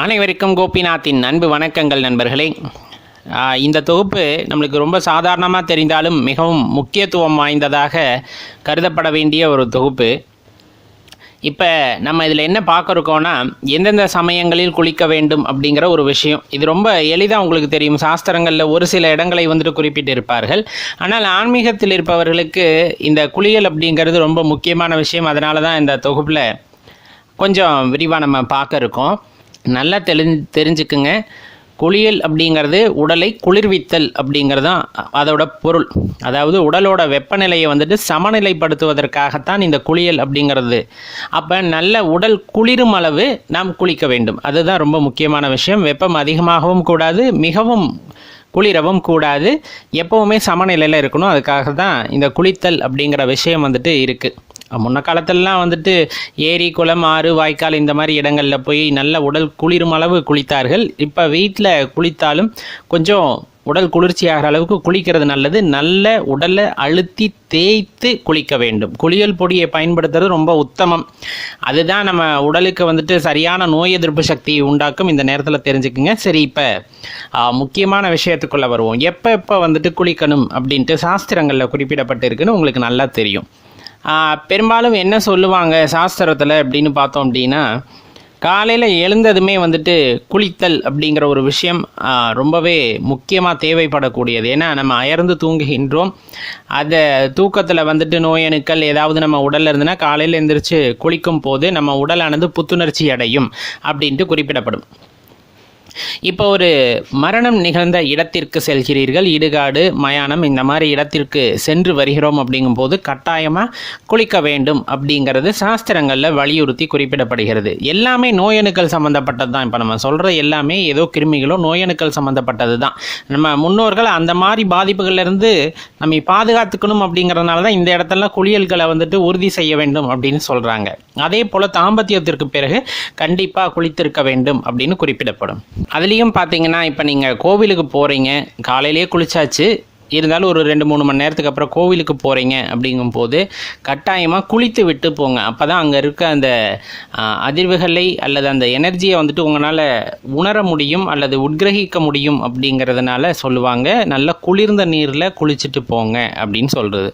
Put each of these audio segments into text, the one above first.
அனைவருக்கும் கோபிநாத்தின் அன்பு வணக்கங்கள் நண்பர்களே. இந்த தொகுப்பு நம்மளுக்கு ரொம்ப சாதாரணமாக தெரிந்தாலும் மிகவும் முக்கியத்துவம் வாய்ந்ததாக கருதப்பட வேண்டிய ஒரு தொகுப்பு. இப்போ நம்ம இதில் என்ன பார்க்குறோன்னா எந்தெந்த சமயங்களில் குளிக்க வேண்டும் அப்படிங்கிற ஒரு விஷயம். இது ரொம்ப எளிதாக உங்களுக்கு தெரியும். சாஸ்திரங்களில் ஒரு சில இடங்களை வந்துட்டு குறிப்பிட்டு இருப்பார்கள். ஆனால் ஆன்மீகத்தில் இருப்பவர்களுக்கு இந்த குளியல் அப்படிங்கிறது ரொம்ப முக்கியமான விஷயம். அதனால தான் இந்த தொகுப்பில் கொஞ்சம் விரிவாக நம்ம பார்க்க இருக்கோம். நல்லா தெளி தெரிஞ்சுக்குங்க. குளியல் அப்படிங்கிறது உடலை குளிர்வித்தல் அப்படிங்கிறது தான் அதோட பொருள். அதாவது உடலோட வெப்பநிலையை வந்துட்டு சமநிலைப்படுத்துவதற்காகத்தான் இந்த குளியல் அப்படிங்கிறது. அப்போ நல்ல உடல் குளிரும் அளவு நாம் குளிக்க வேண்டும். அதுதான் ரொம்ப முக்கியமான விஷயம். வெப்பம் அதிகமாகவும் கூடாது மிகவும் குளிரவும் கூடாது. எப்போவுமே சமநிலையில் இருக்கணும். அதுக்காக தான் இந்த குளித்தல் அப்படிங்கிற விஷயம் வந்துட்டு இருக்குது முன்ன காலத்திலலாம் வந்துட்டு ஏரி குளம் ஆறு வாய்க்கால் இந்த மாதிரி இடங்களில் போய் நல்ல உடல் குளிரும் அளவு குளித்தார்கள். இப்போ வீட்டில் குளித்தாலும் கொஞ்சம் உடல் குளிர்ச்சி ஆகிற அளவுக்கு குளிக்கிறது நல்லது. நல்ல உடலை அழுத்தி தேய்த்து குளிக்க வேண்டும். குளியல் பொடியை பயன்படுத்துறது ரொம்ப உத்தமம். அதுதான் நம்ம உடலுக்கு வந்துட்டு சரியான நோய் எதிர்ப்பு சக்தியை உண்டாக்கும். இந்த நேரத்தில் தெரிஞ்சுக்குங்க. சரி இப்போ முக்கியமான விஷயத்துக்குள்ளே வருவோம். எப்போ எப்போ வந்துட்டு குளிக்கணும் அப்படின்ட்டு சாஸ்திரங்களில் குறிப்பிடப்பட்டிருக்குன்னு உங்களுக்கு நல்லா தெரியும். பெரும்பாலும் என்ன சொல்லுவாங்க சாஸ்திரத்தில் அப்படின்னு பார்த்தோம் அப்படின்னா காலையில் எழுந்ததுமே வந்துட்டு குளித்தல் அப்படிங்கிற ஒரு விஷயம் ரொம்பவே முக்கியமாக தேவைப்படக்கூடியது. ஏன்னா நம்ம அயர்ந்து தூங்குகின்றோம். அந்த தூக்கத்தில் வந்துட்டு நோயணுக்கள் ஏதாவது நம்ம உடலில் இருந்துன்னா காலையில் எழுந்திரிச்சு குளிக்கும் போது நம்ம உடலானது புத்துணர்ச்சி அடையும் அப்படின்ட்டு குறிப்பிடப்படும். இப்போ ஒரு மரணம் நிகழ்ந்த இடத்திற்கு செல்கிறீர்கள். இடுகாடு மயானம் இந்த மாதிரி இடத்திற்கு சென்று வருகிறோம் அப்படிங்கும்போது கட்டாயமாக குளிக்க வேண்டும் அப்படிங்கிறது சாஸ்திரங்களில் வலியுறுத்தி குறிப்பிடப்படுகிறது. எல்லாமே நோயணுக்கள் சம்மந்தப்பட்டது தான் இப்போ நம்ம சொல்கிற எல்லாமே ஏதோ கிருமிகளோ நோயணுக்கள் சம்மந்தப்பட்டது தான் நம்ம முன்னோர்கள் அந்த மாதிரி பாதிப்புகள்லேருந்து நம்மை பாதுகாத்துக்கணும் அப்படிங்கிறதுனால தான் இந்த இடத்துல குளியல்களை வந்துட்டு உறுதி செய்ய வேண்டும் அப்படின்னு சொல்கிறாங்க அதே போல் தாம்பத்தியத்திற்கு பிறகு கண்டிப்பாக குளித்திருக்க வேண்டும் அப்படின்னு குறிப்பிடப்படும். அதுலேயும் பார்த்தீங்கன்னா இப்போ நீங்கள் கோவிலுக்கு போகிறீங்க காலையிலேயே குளிச்சாச்சு இருந்தாலும் ஒரு ரெண்டு மூணு மணி நேரத்துக்கு அப்புறம் கோவிலுக்கு போகிறீங்க அப்படிங்கும்போது கட்டாயமாக குளித்து விட்டு போங்க. அப்போ தான் அங்கே இருக்க அந்த அதிர்வுகளை அல்லது அந்த எனர்ஜியை வந்துட்டு உங்களால் உணர முடியும் அல்லது உட்கிரகிக்க முடியும் அப்படிங்கிறதுனால சொல்லுவாங்க நல்ல குளிர்ந்த நீரில் குளிச்சுட்டு போங்க அப்படின்னு சொல்கிறது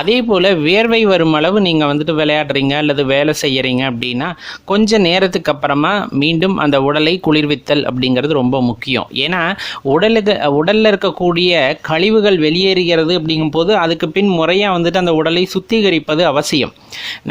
அதே போல் வேர்வை வரும் அளவு நீங்கள் வந்துட்டு விளையாடுறீங்க அல்லது வேலை செய்கிறீங்க அப்படின்னா கொஞ்ச நேரத்துக்கு அப்புறமா மீண்டும் அந்த உடலை குளிர்வித்தல் அப்படிங்கிறது ரொம்ப முக்கியம். ஏன்னா உடலுக்கு உடலில் இருக்கக்கூடிய கழிவுகள் வெளியேறுகிறது அப்படிங்கும்போது அதுக்கு பின் முறையாக வந்துட்டு அந்த உடலை சுத்திகரிப்பது அவசியம்.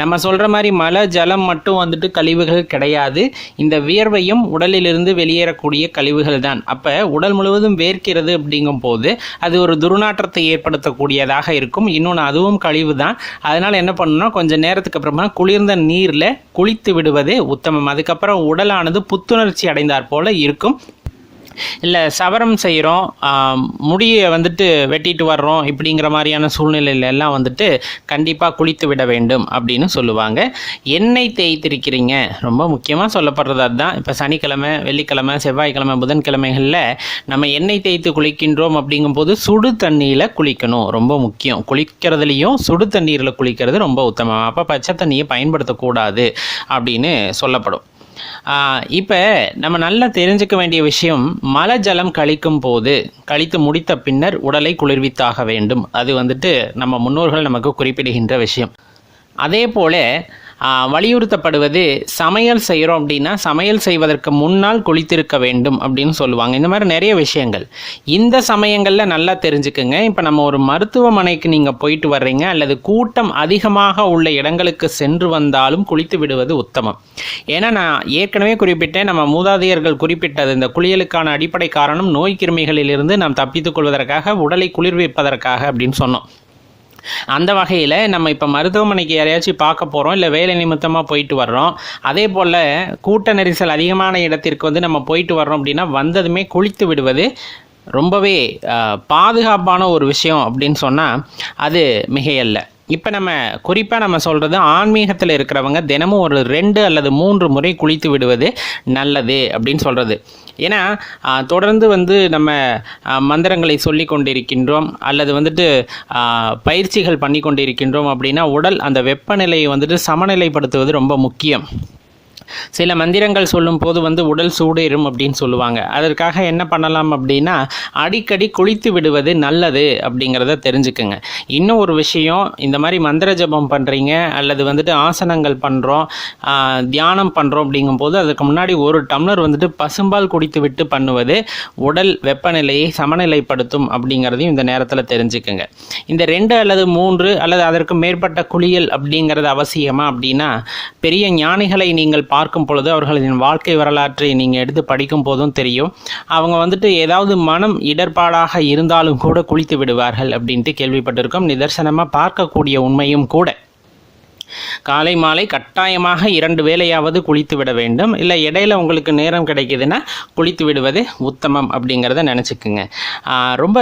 நம்ம சொல்கிற மாதிரி மழை ஜலம் மட்டும் வந்துட்டு கழிவுகள் கிடையாது. இந்த வியர்வையும் உடலிலிருந்து வெளியேறக்கூடிய கழிவுகள் தான். அப்போ உடல் முழுவதும் வேர்க்கிறது அப்படிங்கும்போது அது ஒரு துர்நாற்றத்தை ஏற்படுத்தக்கூடியதாக இருக்கும். இன்னொன்று அதுவும் கழிவு தான். அதனால் என்ன பண்ணணும்னா கொஞ்சம் நேரத்துக்கு அப்புறமா குளிர்ந்த நீரில் குளித்து விடுவது உத்தமம். அதுக்கப்புறம் உடலானது புத்துணர்ச்சி அடைந்தாற் போல இருக்கும். இல்லை சவரம் செய்கிறோம் முடியை வந்துட்டு வெட்டிட்டு வர்றோம். இப்படிங்கிற மாதிரியான சூழ்நிலையில எல்லாம் வந்துட்டு கண்டிப்பாக குளித்து விட வேண்டும் அப்படின்னு சொல்லுவாங்க. எண்ணெய் தேய்த்திருக்கிறீங்க. ரொம்ப முக்கியமாக சொல்லப்படுறது அதுதான். இப்போ சனிக்கிழமை வெள்ளிக்கிழமை செவ்வாய்க்கிழமை புதன்கிழமைகளில் நம்ம எண்ணெய் தேய்த்து குளிக்கின்றோம் அப்படிங்கும்போது சுடு தண்ணியில் குளிக்கணும். ரொம்ப முக்கியம். குளிக்கிறதுலையும் சுடு தண்ணீரில் குளிக்கிறது ரொம்ப உத்தமம். அப்போ பச்சை தண்ணியை பயன்படுத்தக்கூடாது அப்படின்னு சொல்லப்படும். இப்போ நம்ம நல்லா தெரிஞ்சுக்க வேண்டிய விஷயம் மல ஜலம் கழிக்கும் போது கழித்து முடித்த பின்னர் உடலை குளிர்வித்தாக வேண்டும். அது வந்துட்டு நம்ம முன்னோர்கள் நமக்கு குறிப்பிடுகின்ற விஷயம். அதே போல வலியுறுத்தப்படுவது சமையல் செய்கிறோம் அப்படின்னா சமையல் செய்வதற்கு முன்னால் குளித்திருக்க வேண்டும் அப்படின்னு சொல்லுவாங்க. இந்த மாதிரி நிறைய விஷயங்கள். இந்த சமயங்களில் நல்லா தெரிஞ்சுக்குங்க. இப்போ நம்ம ஒரு மருத்துவமனைக்கு நீங்கள் போயிட்டு வர்றீங்க அல்லது கூட்டம் அதிகமாக உள்ள இடங்களுக்கு சென்று வந்தாலும் குளித்து விடுவது உத்தமம். ஏன்னா நான் ஏற்கனவே குறிப்பிட்டேன் நம்ம மூதாதையர்கள் குறிப்பிட்டது இந்த குளியலுக்கான அடிப்படை காரணம் நோய் கிருமிகளிலிருந்து நாம் தப்பித்துக் கொள்வதற்காக உடலை குளிர்விப்பதற்காக அப்படின்னு சொன்னோம். அந்த வகையில் நம்ம இப்போ மருத்துவமனைக்கு யாரையாச்சும் பார்க்க போகிறோம் இல்லை வேலை நிமித்தமாக போயிட்டு வர்றோம் அதே போல் கூட்ட நெரிசல் அதிகமான இடத்திற்கு வந்து நம்ம போயிட்டு வர்றோம் அப்படின்னா வந்ததுமே குளித்து விடுவது ரொம்பவே பாதுகாப்பான ஒரு விஷயம் அப்படின்னு சொன்னால் அது மிகையல்ல. இப்போ நம்ம குறிப்பாக நம்ம சொல்கிறது ஆன்மீகத்தில் இருக்கிறவங்க தினமும் ஒரு ரெண்டு அல்லது மூன்று முறை குளித்து விடுவது நல்லது அப்படின்னு சொல்கிறது ஏன்னா தொடர்ந்து வந்து நம்ம மந்திரங்களை சொல்லி கொண்டிருக்கின்றோம் அல்லது வந்துட்டு பயிற்சிகள் பண்ணி கொண்டிருக்கின்றோம் அப்படின்னா உடல் அந்த வெப்பநிலையை வந்துட்டு சமநிலைப்படுத்துவது ரொம்ப முக்கியம். சில மந்திரங்கள் சொல்லும் போது வந்து உடல் சூடேறும் அப்படின்னு சொல்லுவாங்க. அதற்காக என்ன பண்ணலாம் அப்படின்னா அடிக்கடி குளித்து விடுவது நல்லது அப்படிங்கிறத தெரிஞ்சுக்குங்க. இன்னும் ஒரு விஷயம் இந்த மாதிரி மந்திர ஜபம் பண்ணுறீங்க அல்லது வந்துட்டு ஆசனங்கள் பண்ணுறோம் தியானம் பண்ணுறோம் அப்படிங்கும்போது அதுக்கு முன்னாடி ஒரு டம்ளர் வந்துட்டு பசும்பால் குடித்து விட்டு பண்ணுவது உடல் வெப்பநிலையை சமநிலைப்படுத்தும் அப்படிங்கிறதையும் இந்த நேரத்தில் தெரிஞ்சுக்குங்க. இந்த ரெண்டு அல்லது மூன்று அல்லது அதற்கு மேற்பட்ட குளியல் அப்படிங்கிறது அவசியமா அப்படின்னா பெரிய ஞானிகளை நீங்கள் பார்க்கும் பொழுது அவர்களின் வாழ்க்கை வரலாற்றை நீங்கள் எடுத்து படிக்கும் போதும் தெரியும். அவங்க வந்துட்டு ஏதாவது மனம் இடர்பாடாக இருந்தாலும் கூட குளித்து விடுவார்கள் அப்படின்ட்டு கேள்விப்பட்டிருக்கோம். நிதர்சனமாக பார்க்கக்கூடிய உண்மையும் கூட. காலை மாலை கட்டாயமாக இரண்டு வேலையாவது குளித்து விட வேண்டும். இல்லை இடையில உங்களுக்கு நேரம் கிடைக்குதுன்னா குளித்து விடுவது உத்தமம் அப்படிங்கிறத நினச்சிக்குங்க. ரொம்ப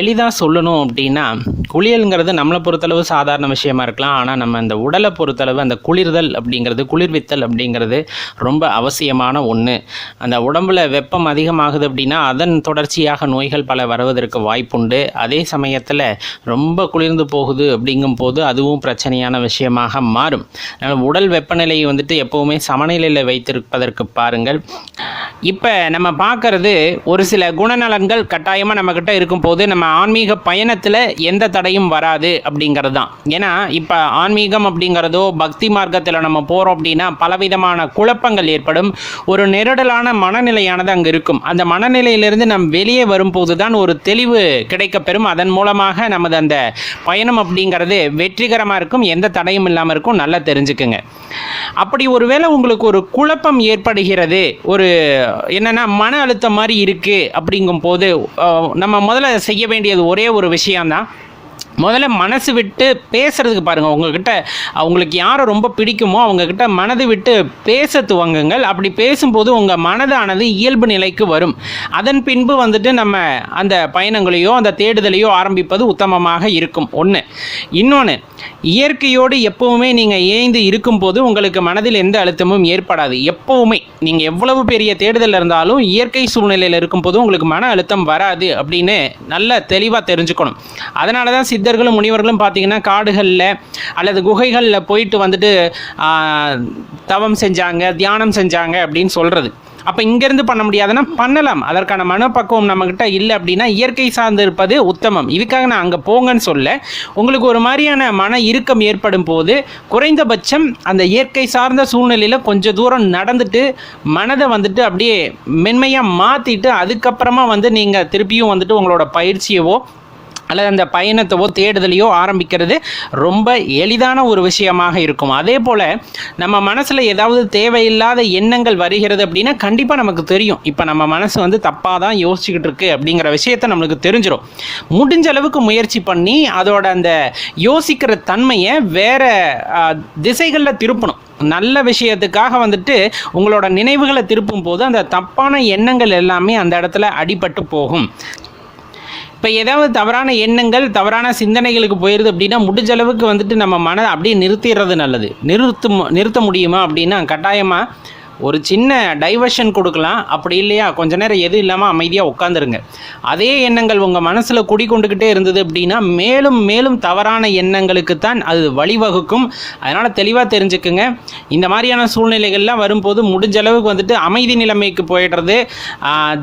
எளிதாக சொல்லணும் அப்படின்னா குளியலுங்கிறது நம்மளை பொறுத்தளவு சாதாரண விஷயமா இருக்கலாம். ஆனால் நம்ம அந்த உடலை பொறுத்தளவு அந்த குளிர்தல் அப்படிங்கிறது குளிர்வித்தல் அப்படிங்கிறது ரொம்ப அவசியமான ஒன்று அந்த உடம்புல வெப்பம் அதிகமாகுது அப்படின்னா அதன் தொடர்ச்சியாக நோய்கள் பல வருவதற்கு வாய்ப்புண்டு. அதே சமயத்தில் ரொம்ப குளிர்ந்து போகுது அப்படிங்கும் போது அதுவும் பிரச்சனையான காரணமாக மாறும். அதனால் உடல் வெப்பநிலையை வந்துட்டு எப்போவுமே சமநிலையில் வைத்திருப்பதற்கு பாருங்கள். இப்போ நம்ம பார்க்கறது ஒரு சில குணநலன்கள் கட்டாயமாக நம்மக்கிட்ட இருக்கும்போது நம்ம ஆன்மீக பயணத்தில் எந்த தடையும் வராது அப்படிங்கிறது தான். ஏன்னா இப்போ ஆன்மீகம் அப்படிங்கிறதோ பக்தி மார்க்கத்தில் நம்ம போகிறோம் அப்படின்னா பலவிதமான குழப்பங்கள் ஏற்படும். ஒரு நெருடலான மனநிலையானது அங்கே இருக்கும். அந்த மனநிலையிலிருந்து நம் வெளியே வரும்போது தான் ஒரு தெளிவு கிடைக்கப்பெறும். அதன் மூலமாக நமது அந்த பயணம் அப்படிங்கிறது வெற்றிகரமாக இருக்கும். எந்த தடையும் இல்லாமல் இருக்கும் நல்லா தெரிஞ்சுக்குங்க. அப்படி ஒருவேளை உங்களுக்கு ஒரு குழப்பம் ஏற்படுகிறது ஒரு என்னென்னா மன அழுத்தம் மாதிரி இருக்குது அப்படிங்கும் போது நம்ம முதல்ல செய்ய வேண்டியது ஒரே ஒரு விஷயம்தான். முதல்ல மனசு விட்டு பேசுறதுக்கு பாருங்கள் உங்ககிட்ட அவங்களுக்கு யாரை ரொம்ப பிடிக்குமோ அவங்கக்கிட்ட மனது விட்டு பேச துவங்குங்கள். அப்படி பேசும்போது உங்கள் மனதானது இயல்பு நிலைக்கு வரும். அதன் பின்பு வந்துட்டு நம்ம அந்த பயணங்களையோ அந்த தேடுதலையோ ஆரம்பிப்பது உத்தமமாக இருக்கும். ஒன்று இன்னொன்று இயற்கையோடு எப்பவுமே நீங்கள் ஏய்ந்து இருக்கும்போது உங்களுக்கு மனதில் எந்த அழுத்தமும் ஏற்படாது. எப்பவுமே. நீங்கள் எவ்வளவு பெரிய தேடுதல் இருந்தாலும் இயற்கை சூழ்நிலையில் இருக்கும்போது உங்களுக்கு மன அழுத்தம் வராது அப்படின்னு நல்ல தெளிவாக தெரிஞ்சுக்கணும். அதனால தான் சித்த சித்தர்களும் முனிவர்களும் பார்த்தீங்கன்னா காடுகளில் அல்லது குகைகளில் போயிட்டு வந்துட்டு தவம் செஞ்சாங்க தியானம் செஞ்சாங்க அப்படின்னு சொல்கிறது அப்போ இங்கேருந்து பண்ண முடியாதுன்னா பண்ணலாம். அதற்கான மனப்பக்குவம் நம்மக்கிட்ட இல்லை அப்படின்னா இயற்கை சார்ந்து இருப்பது உத்தமம். இதுக்காக நான் அங்கே போங்கன்னு சொல்ல உங்களுக்கு ஒரு மாதிரியான மன இறுக்கம் ஏற்படும் போது குறைந்தபட்சம் அந்த இயற்கை சார்ந்த சூழ்நிலையில் கொஞ்சம் தூரம் நடந்துட்டு மனதை வந்துட்டு அப்படியே மென்மையாக மாற்றிட்டு அதுக்கப்புறமா வந்து நீங்கள் திருப்பியும் வந்துட்டு உங்களோட பயிற்சியவோ அல்லது அந்த பயணத்தவோ தேடுதலையோ ஆரம்பிக்கிறது ரொம்ப எளிதான ஒரு விஷயமாக இருக்கும். அதே போல் நம்ம மனசில் ஏதாவது தேவையில்லாத எண்ணங்கள் வருகிறது அப்படின்னா கண்டிப்பாக நமக்கு தெரியும். இப்போ நம்ம மனசு வந்து தப்பாக தான் யோசிச்சுக்கிட்டு இருக்கு அப்படிங்கிற விஷயத்த நம்மளுக்கு தெரிஞ்சிடும் முடிஞ்ச அளவுக்கு முயற்சி பண்ணி அதோட அந்த யோசிக்கிற தன்மையை வேற திசைகளில் திருப்பணும். நல்ல விஷயத்துக்காக வந்துட்டு உங்களோட நினைவுகளை திருப்பும் போது அந்த தப்பான எண்ணங்கள் எல்லாமே அந்த இடத்துல அடிபட்டு போகும். இப்போ ஏதாவது தவறான எண்ணங்கள் தவறான சிந்தனைகளுக்கு போயிடுது அப்படின்னா முடிஞ்ச அளவுக்கு வந்துட்டு நம்ம மனதை அப்படியே நிறுத்திடுறது நல்லது. நிறுத்து நிறுத்த முடியுமா அப்படின்னா கட்டாயமாக ஒரு சின்ன டைவர்ஷன் கொடுக்கலாம். அப்படி இல்லையா? கொஞ்ச நேரம் எதுவும் இல்லாமல் அமைதியாக உட்காந்துருங்க அதே எண்ணங்கள் உங்கள் மனசில் குடிக்கொண்டுக்கிட்டே இருந்தது அப்படின்னா மேலும் மேலும் தவறான எண்ணங்களுக்கு தான் அது வழிவகுக்கும். அதனால் தெளிவாக தெரிஞ்சுக்குங்க. இந்த மாதிரியான சூழ்நிலைகள்லாம் வரும்போது முடிஞ்ச அளவுக்கு வந்துட்டு அமைதி நிலைமைக்கு போயிடுறது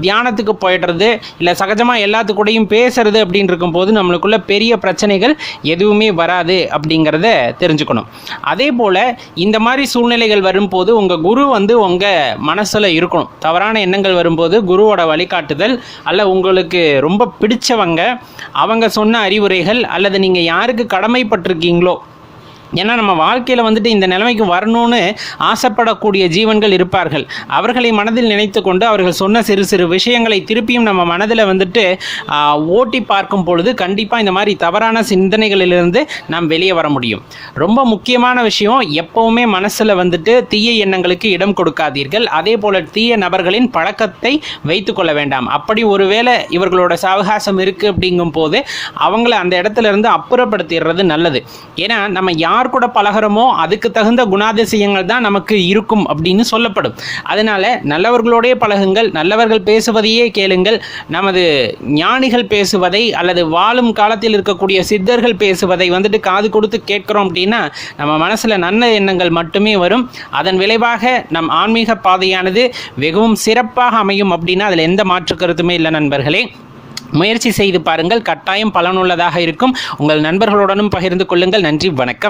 தியானத்துக்கு போயிடுறது இல்லை சகஜமாக எல்லாத்து கூடயும் பேசுறது அப்படின்னு இருக்கும்போது நம்மளுக்குள்ள பெரிய பிரச்சனைகள் எதுவுமே வராது அப்படிங்கிறத தெரிஞ்சுக்கணும். அதே போல் இந்த மாதிரி சூழ்நிலைகள் வரும்போது உங்கள் குரு வந்து உங்கள் மனசில் இருக்கணும். தவறான எண்ணங்கள் வரும்போது குருவோட வழிகாட்டுதல் அல்ல உங்களுக்கு ரொம்ப பிடிச்சவங்க அவங்க சொன்ன அறிவுரைகள் அல்லது நீங்கள் யாருக்கு கடமைப்பட்டிருக்கீங்களோ ஏன்னா நம்ம வாழ்க்கையில் வந்துட்டு இந்த நிலைமைக்கு வரணும்னு ஆசைப்படக்கூடிய ஜீவன்கள் இருப்பார்கள். அவர்களை மனதில் நினைத்து கொண்டு அவர்கள் சொன்ன சிறு சிறு விஷயங்களை திருப்பியும் நம்ம மனதில் வந்துட்டு ஓட்டி பார்க்கும் பொழுது கண்டிப்பாக இந்த மாதிரி தவறான சிந்தனைகளிலிருந்து நாம் வெளியே வர முடியும். ரொம்ப முக்கியமான விஷயம் எப்போவுமே மனசில் வந்துட்டு தீய எண்ணங்களுக்கு இடம் கொடுக்காதீர்கள். அதே போல் தீய நபர்களின் பழக்கத்தை வைத்துக்கொள்ள வேண்டாம். அப்படி ஒருவேளை இவர்களோட சாவகாசம் இருக்குது அப்படிங்கும் போது அவங்கள அந்த இடத்துல இருந்து அப்புறப்படுத்திடுறது நல்லது. ஏன்னா நம்ம யார் யார் கூட பழகுறோமோ அதுக்கு தகுந்த குணாதிசயங்கள் தான் நமக்கு இருக்கும் அப்படின்னு சொல்லப்படும். அதனால நல்லவர்களோடைய பழகுங்கள் நல்லவர்கள் பேசுவதையே கேளுங்கள். நமது ஞானிகள் பேசுவதை அல்லது வாழும் காலத்தில் இருக்கக்கூடிய சித்தர்கள் பேசுவதை வந்துட்டு காது கொடுத்து கேட்கிறோம் அப்படின்னா நம்ம மனசில் நல்ல எண்ணங்கள் மட்டுமே வரும். அதன் விளைவாக நம் ஆன்மீக பாதையானது வெகவும் சிறப்பாக அமையும் அப்படின்னா அதில் எந்த மாற்று கருத்துமே இல்லை நண்பர்களே. முயற்சி செய்து பாருங்கள். கட்டாயம் பலனுள்ளதாக இருக்கும். உங்கள் நண்பர்களுடனும் பகிர்ந்து கொள்ளுங்கள். நன்றி வணக்கம்.